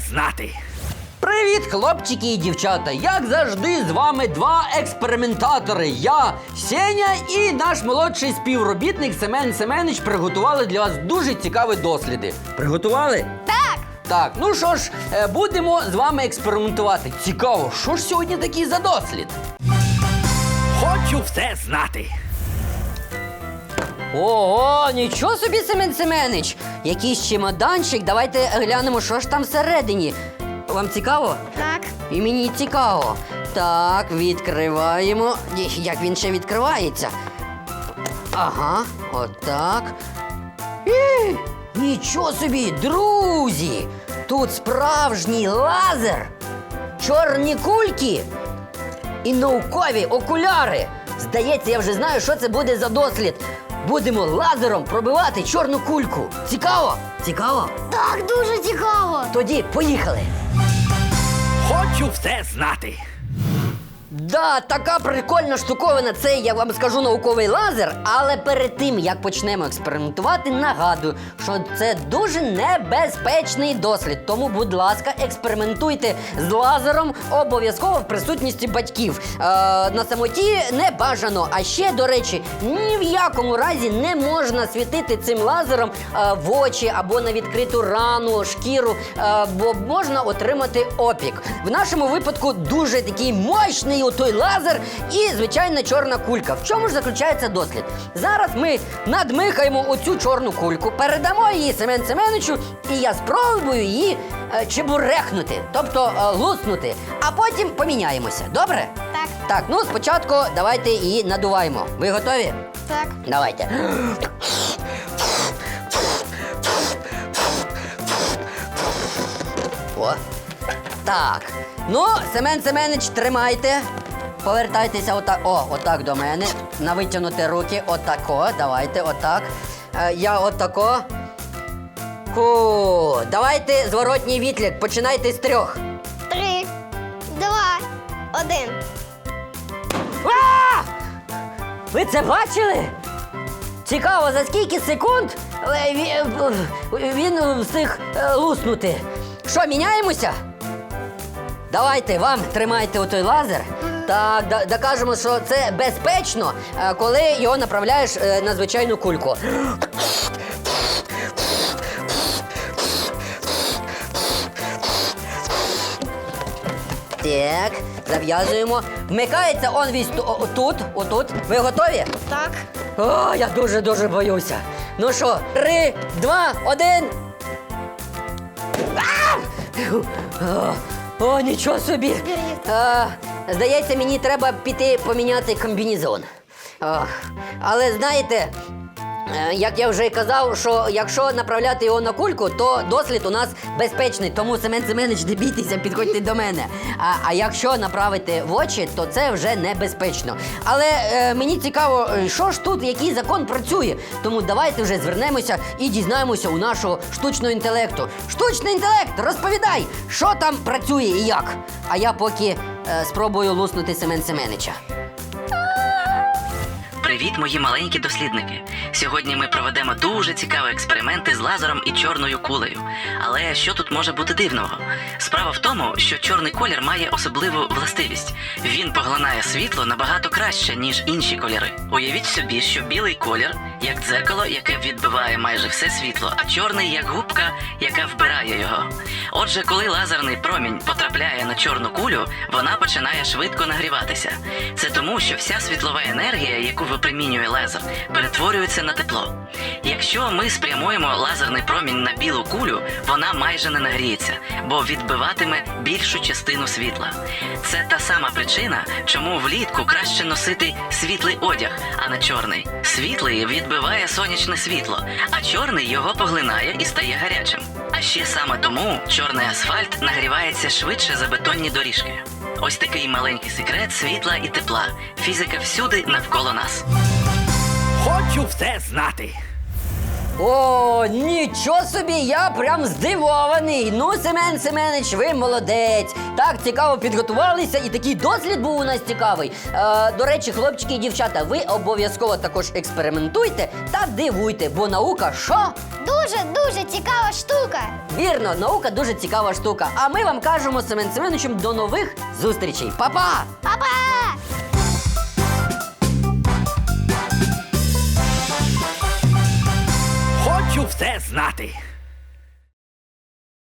знати. Привіт, хлопчики і дівчата! Як завжди, з вами два експериментатори. Я, Сеня і наш молодший співробітник Семен Семенич приготували для вас дуже цікаві досліди. Приготували? Так, Так, ну що ж, е, будемо з вами експериментувати. Цікаво, що ж сьогодні такий за дослід? Хочу все знати. Ого, нічого собі, Семен Семенич! Якийсь чемоданчик, давайте глянемо, що ж там всередині. Вам цікаво? так. І мені цікаво. Так, відкриваємо. Як він ще відкривається? Ага, отак. Нічого собі, друзі! Тут справжній лазер, чорні кульки і наукові окуляри. Здається, я вже знаю, що це буде за дослід. Будемо лазером пробивати чорну кульку. Цікаво? Цікаво? Так, дуже цікаво. Тоді поїхали. Хочу все знати. Да, така прикольна штуковина, це я вам скажу науковий лазер. Але перед тим як почнемо експериментувати, нагадую, що це дуже небезпечний дослід. Тому, будь ласка, експериментуйте з лазером обов'язково в присутності батьків. Е, на самоті не бажано. А ще, до речі, ні в якому разі не можна світити цим лазером е, в очі або на відкриту рану, шкіру, е, бо можна отримати опік. В нашому випадку дуже такий мощний той лазер і звичайна чорна кулька. В чому ж заключається дослід? Зараз ми надмихаємо оцю чорну кульку, передамо її Семен Семеновичу, і я спробую її е, чебурехнути, тобто е, луснути, а потім поміняємося. Добре? Так, Так, ну спочатку давайте її надуваємо. Ви готові? так. Давайте. О. Так. Ну, Семен Семенич, тримайте. Повертайтеся отак. О, отак до мене. На витягнути руки. Отако. Давайте, отак. Е, я отако. Ху. Давайте зворотній відлік. Починайте з трьох. Три, два, один. А! Ви це бачили? Цікаво, за скільки секунд е, ві- е, він встиг е, луснути. Що, міняємося? Давайте вам тримайте отой лазер. Так, да- докажемо, що це безпечно, е, коли його направляєш е, на звичайну кульку. Так, зав'язуємо. Вмикається он ту- о- тут, отут. Ви готові? Так. О, я дуже-дуже боюся. Ну що, три, два, один. А! О, О, нічого собі. А, здається, мені треба піти поміняти комбінезон. О, але знаєте, як я вже казав, що якщо направляти його на кульку, то дослід у нас безпечний. Тому Семен Семенович, не бійтеся, підходьте до мене. А, а якщо направити в очі, то це вже небезпечно. Але е, мені цікаво, е, що ж тут, який закон працює. Тому давайте вже звернемося і дізнаємося у нашого штучного інтелекту. Штучний інтелект, розповідай, що там працює і як. А я поки е, спробую луснути Семен Семенича. Привіт, мої маленькі дослідники! Сьогодні ми проведемо дуже цікаві експерименти з лазером і чорною кулею. Але що тут може бути дивного? Справа в тому, що чорний колір має особливу властивість. Він поглинає світло набагато краще, ніж інші кольори. Уявіть собі, що білий колір як дзеркало, яке відбиває майже все світло, а чорний як губка, яка вбирає його. Отже, коли лазерний промінь потрапляє на чорну кулю, вона починає швидко нагріватися. Це тому, що вся світлова енергія, яку випромінює лазер, перетворюється на тепло. Якщо ми спрямуємо лазерний промінь на білу кулю, вона майже не нагріється, бо відбиватиме більшу частину світла. Це та сама причина, чому влітку краще носити світлий одяг, а не чорний. Світлий відбиває сонячне світло, а чорний його поглинає і стає гарячим. А ще саме тому чорний асфальт нагрівається швидше за бетонні доріжки. Ось такий маленький секрет світла і тепла. Фізика всюди навколо нас. Хочу все знати. О, нічого собі, я прям здивований. Ну, Семен Семенич, ви молодець. Так цікаво підготувалися, і такий дослід був у нас цікавий. Е, до речі, хлопчики і дівчата, ви обов'язково також експериментуйте та дивуйте, бо наука що? Дуже дуже цікава штука. Вірно, наука дуже цікава штука. А ми вам кажемо з Семен Семеновичем до нових зустрічей. Па-па! Па-па! Знати.